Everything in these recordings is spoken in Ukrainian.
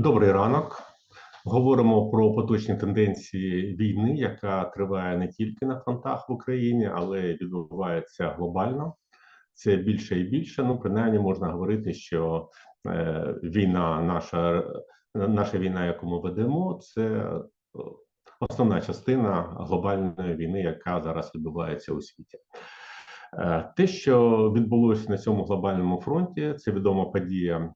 Добрий ранок. Говоримо про поточні тенденції війни, яка триває не тільки на фронтах в Україні, але й відбувається глобально. Це більше і більше. Ну, принаймні, можна говорити, що е, війна, наша наша війна, яку ми ведемо, це е, основна частина глобальної війни, яка зараз відбувається у світі. Е, те, що відбулося на цьому глобальному фронті, це відома подія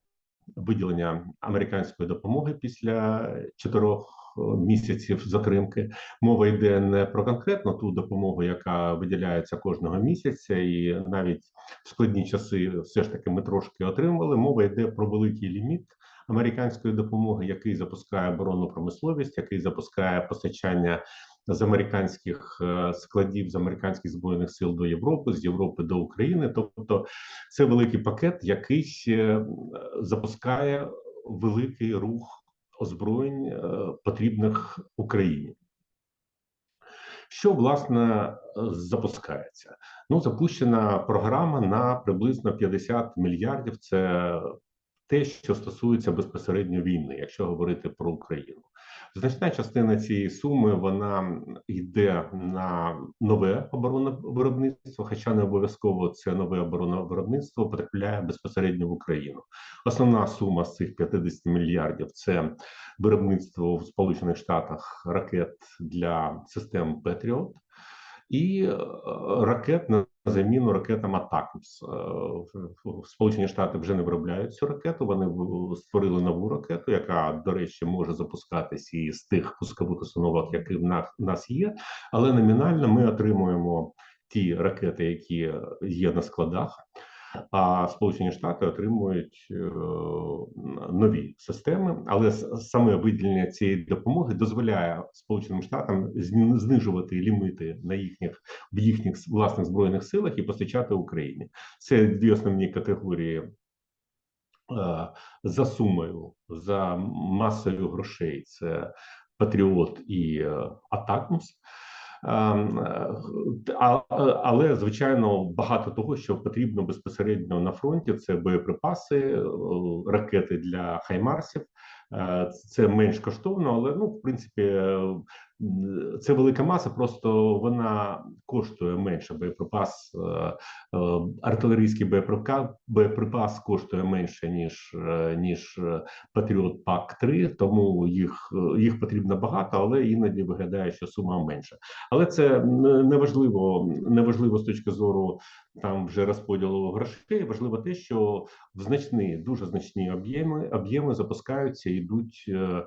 виділення американської допомоги після чотирьох е, місяців затримки. Мова йде не про конкретно ту допомогу, яка виділяється кожного місяця, і навіть в складні часи все ж таки ми трошки отримали. Мова йде про великий ліміт. Американської допомоги, який запускає оборонну промисловість, який запускає постачання з американських е, складів з американських збройних сил до Європи, з Європи до України. Тобто, це великий пакет, який е, запускає великий рух озброєнь е, потрібних Україні. Що власне запускається? Ну, запущена програма на приблизно 50 мільярдів. Це те, що стосується безпосередньо війни, якщо говорити про Україну. Значна частина цієї суми вона йде на нове оборонне виробництво, хоча не обов'язково це нове оборонне виробництво потрапляє безпосередньо в Україну. Основна сума з цих 50 мільярдів це виробництво в Сполучених Штатах ракет для систем Петріот і е, ракет на заміну ракетам Атакмс. Сполучені Штати вже не виробляють цю ракету. Вони створили нову ракету, яка, до речі, може запускатись і з тих пускових установок, які в нас є. Але номінально ми отримуємо ті ракети, які є на складах а Сполучені Штати отримують е, нові системи, але саме виділення цієї допомоги дозволяє Сполученим Штатам знижувати лімити на їхніх в їхніх власних збройних силах і постачати Україні. Це дві основні категорії. Е, за сумою, за масою грошей це Патріот і е, Атакмус. Е, але звичайно багато того, що потрібно безпосередньо на фронті, це боєприпаси, е, ракети для хаймарсів. Е, це менш коштовно, але ну в принципі це велика маса, просто вона коштує менше. Боєприпас, е, е, артилерійський боєприпас, коштує менше ніж ніж Патріот Пак 3 тому їх їх потрібно багато, але іноді виглядає, що сума менша. Але це неважливо, неважливо з точки зору там вже розподілу грошей. Важливо те, що в значні, дуже значні об'єми об'єми запускаються і йдуть е,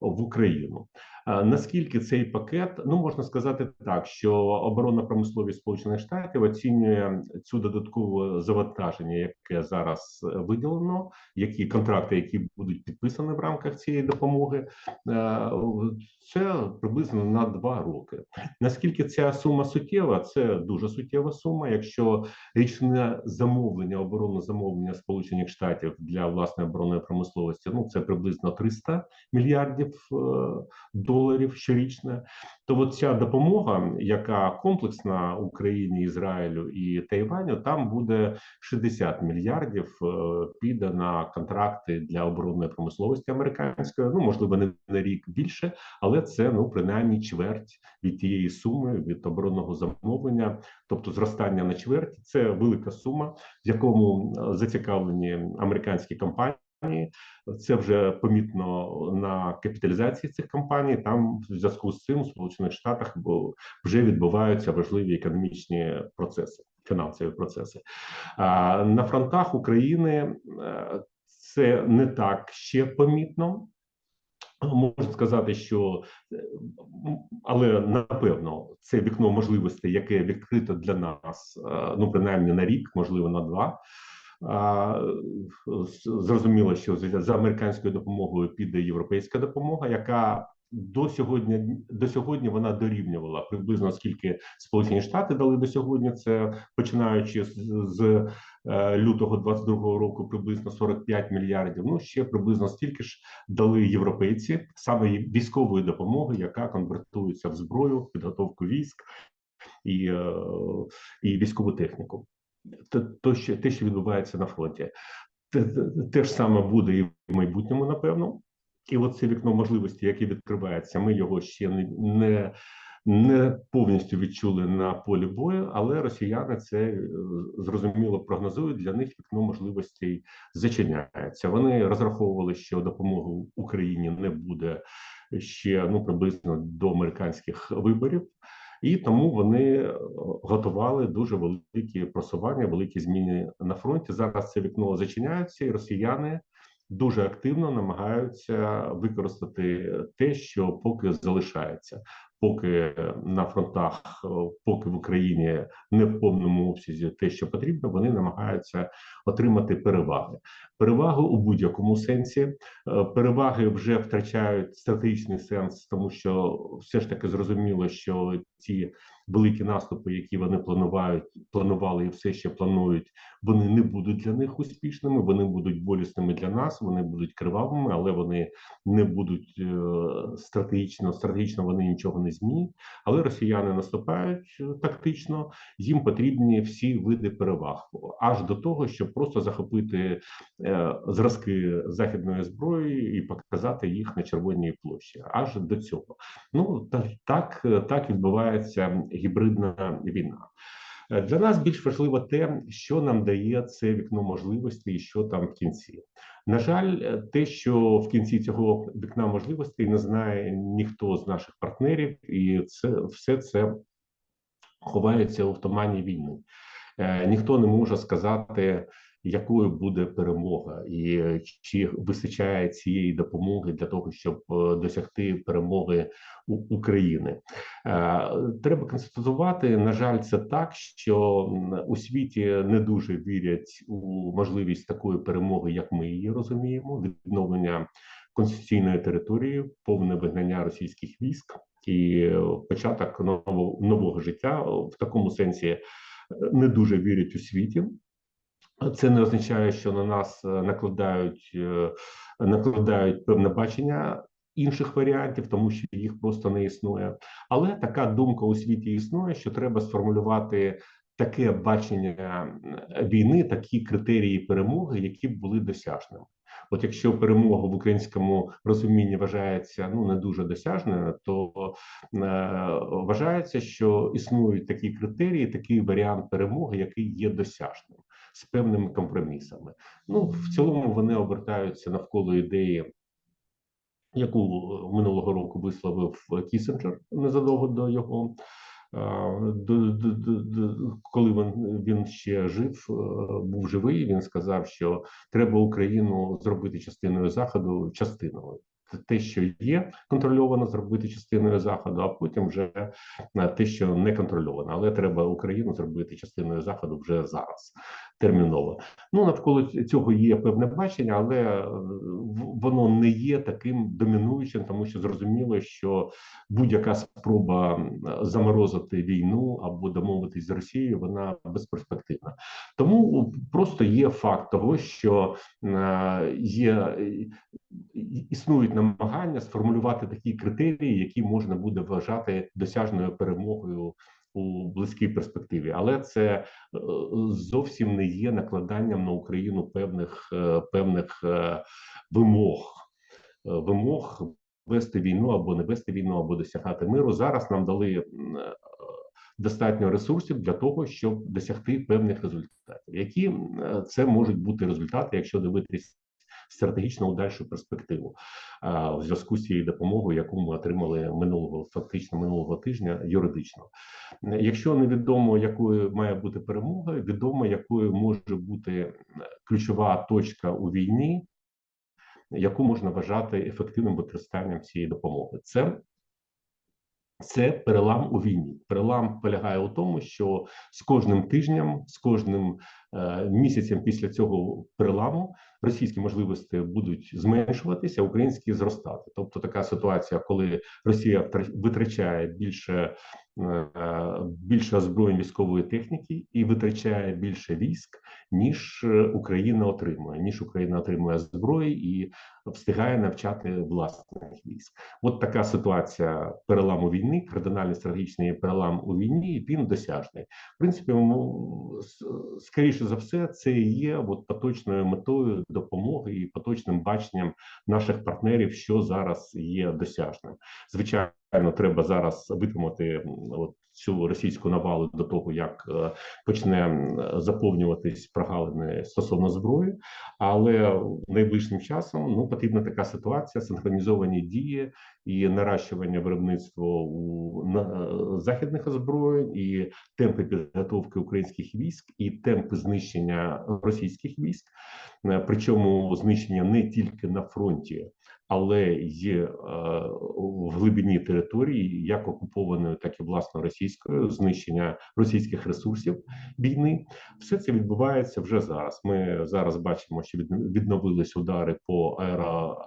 в Україну. Наскільки цей пакет, ну можна сказати так, що оборонна промисловість Сполучених Штатів оцінює цю додаткове завантаження, яке зараз е, виділено, які контракти, які будуть підписані в рамках цієї допомоги, е, це приблизно на два роки. Наскільки ця сума суттєва? Це дуже суттєва сума. Якщо річне замовлення, оборонне замовлення Сполучених Штатів для власної оборонної промисловості, ну це приблизно 300 мільярдів доларів, доларів щорічне. То от ця допомога, яка комплексна Україні, Ізраїлю і Тайваню, там буде 60 мільярдів. Е, піде на контракти для оборонної промисловості американської. Ну можливо, не на рік більше, але це ну принаймні чверть від тієї суми від оборонного замовлення, тобто зростання на чверть. Це велика сума, в якому е, зацікавлені американські компанії. Це вже помітно на капіталізації цих компаній. Там в зв'язку з цим у Сполучених Штатах вже відбуваються важливі економічні процеси, фінансові процеси. На фронтах України е, це не так ще помітно. Можна сказати, що але напевно це вікно можливостей, яке відкрито для нас, е, ну принаймні на рік, можливо, на два. Зрозуміло, що за американською допомогою піде європейська допомога, яка до сьогодні до сьогодні вона дорівнювала приблизно скільки Сполучені Штати дали до сьогодні. Це починаючи з, з е, лютого 22-го року, приблизно 45 мільярдів. Ну ще приблизно стільки ж дали європейці саме військової допомоги, яка конвертується в зброю, підготовку військ і, е, і військову техніку то, що те, що відбувається на фронті, те, те ж саме буде і в майбутньому, напевно. І от це вікно можливості, яке відкривається, ми його ще не, не, не повністю відчули на полі бою, але росіяни це е, зрозуміло прогнозують. Для них вікно можливостей зачиняється. Вони розраховували, що допомоги Україні не буде ще ну приблизно до американських виборів. І тому вони е, готували дуже великі просування, великі зміни на фронті. Зараз це вікно зачиняється, і росіяни дуже активно намагаються використати те, що поки залишається. Поки на фронтах, поки в Україні не в повному обсязі те, що потрібно, вони намагаються отримати переваги. Перевагу у будь-якому сенсі. Е, Переваги вже втрачають стратегічний сенс, тому що все ж таки зрозуміло, що ці великі наступи, які вони планують, планували і все ще планують, вони не будуть для них успішними. Вони будуть болісними для нас, вони будуть кривавими, але вони не будуть е, стратегічно. Стратегічно вони нічого не змінять. Але росіяни наступають е, тактично. Їм потрібні всі види переваг, аж до того, щоб просто захопити е, зразки західної зброї і показати їх на червоній площі. Аж до цього. Ну та- так, так відбувається гібридна війна. Е, Для нас більш важливо те, що нам дає це вікно можливостей, і що там в кінці. На жаль, е, те, що в кінці цього вікна можливостей не знає ніхто з наших партнерів, і це все це ховається у тумані війни. Е, Ніхто не може сказати, якою буде перемога, і е, чи вистачає цієї допомоги для того, щоб е, досягти перемоги України. Е, Треба констатувати, на жаль, це так, що у світі не дуже вірять у можливість такої перемоги, як ми її розуміємо, відновлення конституційної території, повне вигнання російських військ і початок нового нового життя в такому сенсі не дуже вірять у світі. Це не означає, що на нас е, накладають е, накладають певне бачення інших варіантів, тому що їх просто не існує. Але така думка у світі існує, що треба сформулювати таке бачення е, війни, такі критерії перемоги, які б були досяжними. От якщо перемога в українському розумінні вважається ну не дуже досяжною, то е, вважається, що існують такі критерії, такий варіант перемоги, який є досяжним з певними компромісами. Ну в цілому вони обертаються навколо ідеї, яку минулого року висловив Кісінджер незадовго до його. До, коли він, він ще жив, е, був живий, він сказав, що треба Україну зробити частиною заходу, частиною. Те, що є контрольовано, зробити частиною заходу, а потім вже е, те, що не контрольовано. Але треба Україну зробити частиною заходу вже зараз, терміново. Ну навколо цього є певне бачення, але е, воно не є таким домінуючим, тому що зрозуміло, що будь-яка спроба заморозити війну або домовитись з Росією, вона безперспективна. Тому просто є факт того, що е, є існують намагання сформулювати такі критерії, які можна буде вважати досяжною перемогою у близькій перспективі, але це е, зовсім не є накладанням на Україну певних е, певних е, вимог, вимог вести війну або не вести війну, або досягати миру. Зараз нам дали достатньо ресурсів для того, щоб досягти певних результатів. Які це можуть бути результати, якщо дивитись стратегічно удальшу дальшу перспективу в зв'язку з цією допомогою, яку ми отримали минулого фактично минулого тижня юридично. Якщо невідомо, якою має бути перемога, відомо, якою може бути ключова точка у війні, яку можна вважати ефективним використанням цієї допомоги. Це це перелам у війні. Перелам полягає у тому, що з кожним тижнем, з кожним е, місяцем після цього переламу російські можливості будуть зменшуватися, українські зростати. Тобто така ситуація, коли Росія витрачає більше, е, більше озброєнь військової техніки і витрачає більше військ, ніж е, Україна отримує, ніж Україна отримує зброї і встигає навчати власних військ. От така ситуація переламу війни, кардинальний стратегічний перелам у війні, він досяжний. В принципі, скоріше за все, це і є от поточною метою допомоги і поточним баченням наших партнерів, що зараз є досяжним. Звичайно, треба зараз витримати от цю російську навалу до того, як е, почне заповнюватись прогалини стосовно зброї, але найближчим часом ну потрібна така ситуація, синхронізовані дії і наращування виробництва у е, західних озброєнь, і темпи підготовки українських військ, і темпи знищення російських військ, Е, причому знищення не тільки на фронті. Але е, в глибині території, як окупованої, так і власне російською, знищення російських ресурсів війни, все це відбувається вже зараз. Ми зараз бачимо, що відновились удари по аеро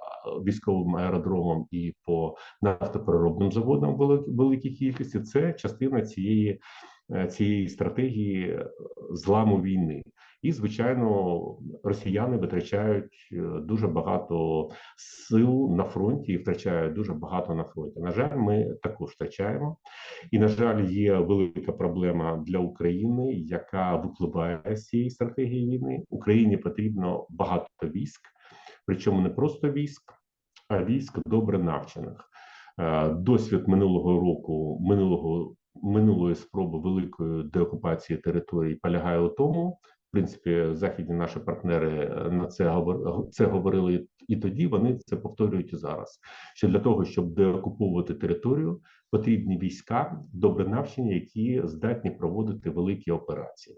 військовим аеродромам і по нафтопереробним заводам в велик- великій кількості. Це частина цієї, е, цієї стратегії е, зламу війни. І звичайно, росіяни витрачають е, дуже багато сил на фронті і втрачають дуже багато на фронті. На жаль, ми також втрачаємо. І на жаль, є велика проблема для України, яка випливає з цієї стратегії війни. Україні потрібно багато військ, причому не просто військ, а військ добре навчених. Е, Досвід минулого року, минулого минулої спроби великої деокупації території полягає у тому. Принципі, західні наші партнери е, на це це говорили і тоді. Вони це повторюють і зараз. Що для того, щоб деокуповувати територію, потрібні війська добре навчені, які здатні проводити великі операції.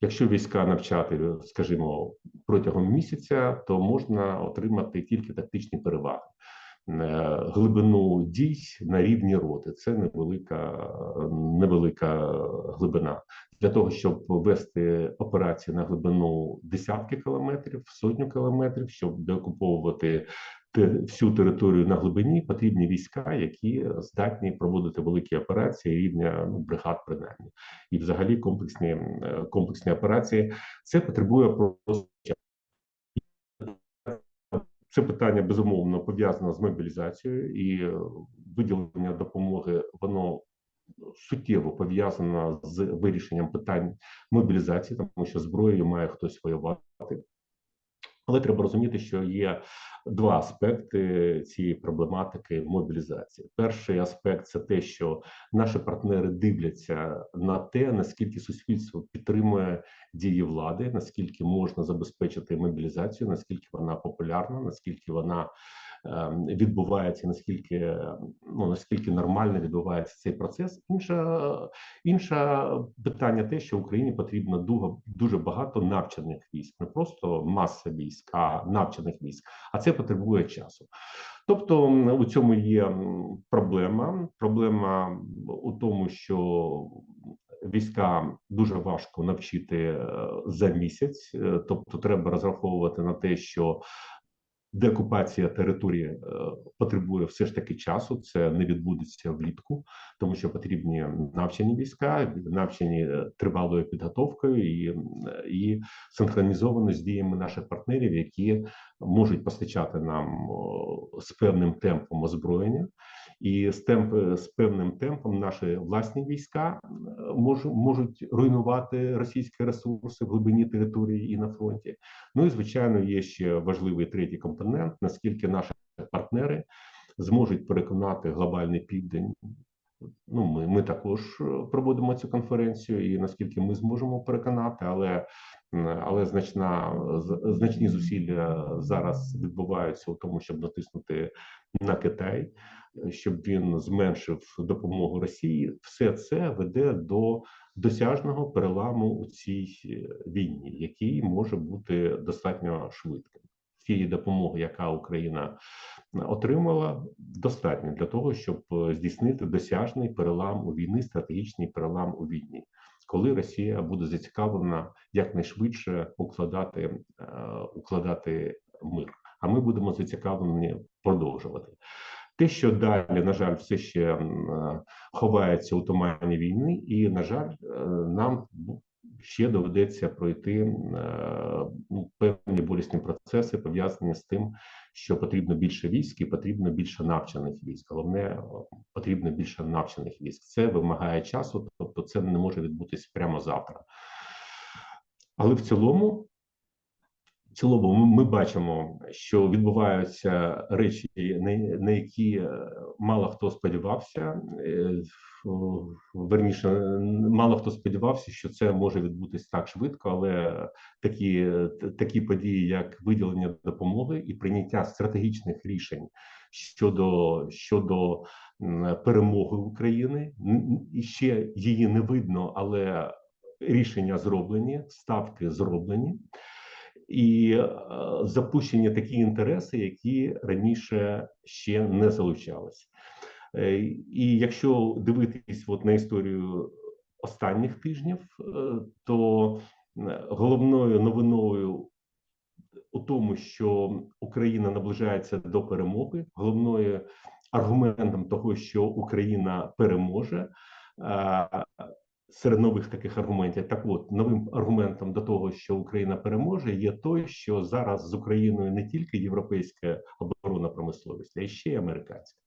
Якщо війська навчати, скажімо, протягом місяця, то можна отримати тільки тактичні переваги. Е, Глибину дій на рівні роти. Це невелика, невелика глибина. Для того, щоб вести операції на глибину десятки кілометрів, сотню кілометрів, щоб деокуповувати всю територію на глибині, потрібні війська, які здатні проводити великі операції рівня ну, бригад, принаймні, і взагалі комплексні е, комплексні операції. Це потребує просто це питання безумовно пов'язано з мобілізацією і е, виділення допомоги. Воно суттєво пов'язано з вирішенням питань мобілізації, тому що зброєю має хтось воювати. Але треба розуміти, що є два аспекти цієї проблематики мобілізації. Перший аспект це те, що наші партнери дивляться на те, наскільки суспільство підтримує дії влади, наскільки можна забезпечити мобілізацію, наскільки вона популярна, наскільки вона відбувається, наскільки ну наскільки нормально відбувається цей процес. Інша інше питання, те, що Україні потрібно дуже, дуже багато навчених військ, не просто маса військ, а навчених військ. А це потребує часу. Тобто у цьому є проблема. Проблема у тому, що війська дуже важко навчити е, за місяць, Е, тобто треба розраховувати на те, що деокупація території е, потребує все ж таки часу. Це не відбудеться влітку, тому що потрібні навчені війська, навчені е, тривалою підготовкою і, і синхронізовано з діями наших партнерів, які можуть постачати нам з певним темпом озброєння. І з темп з певним темпом наші власні війська е, можуть можуть руйнувати російські ресурси в глибині території і на фронті. Ну і звичайно, є ще важливий третій компонент: наскільки наші партнери зможуть переконати глобальний південь. Ну, ми, ми також е, проводимо цю конференцію, і наскільки ми зможемо переконати, але але значна значні зусилля зараз відбуваються у тому, щоб натиснути на Китай, щоб він зменшив допомогу Росії. Все це веде до досяжного переламу у цій е, війні, який може бути достатньо швидким. Тієї допомоги, яка Україна отримала, достатньо для того, щоб е, здійснити досяжний перелам у війни, стратегічний перелам у війні, коли Росія буде зацікавлена якнайшвидше укладати, е, укладати мир. А ми будемо зацікавлені продовжувати. Те, що далі, на жаль, все ще е, ховається у тумані війни, і на жаль, е, нам бу- ще доведеться пройти е, ну, певні болісні процеси, пов'язані з тим, що потрібно більше військ і потрібно більше навчених військ. Головне, е, потрібно більше навчених військ. Це вимагає часу, тобто це не може відбутися прямо завтра. Але в цілому, цілому, ми- бачимо, що відбуваються речі, на які е, мало хто сподівався. Е, Верніше, мало хто сподівався, що це може відбутись так швидко, але такі, такі події, як виділення допомоги і прийняття стратегічних рішень щодо, щодо перемоги України, ще її не видно, але рішення зроблені, ставки зроблені, і е, запущені такі інтереси, які раніше ще не залучалися. Е, І якщо дивитись от на історію останніх тижнів, е, то головною новиною у тому, що Україна наближається до перемоги, головною аргументом того, що Україна переможе. Серед нових таких аргументів, так от новим аргументом до того, що Україна переможе, є той, що зараз з Україною не тільки європейська оборонна промисловість, а й ще й американська.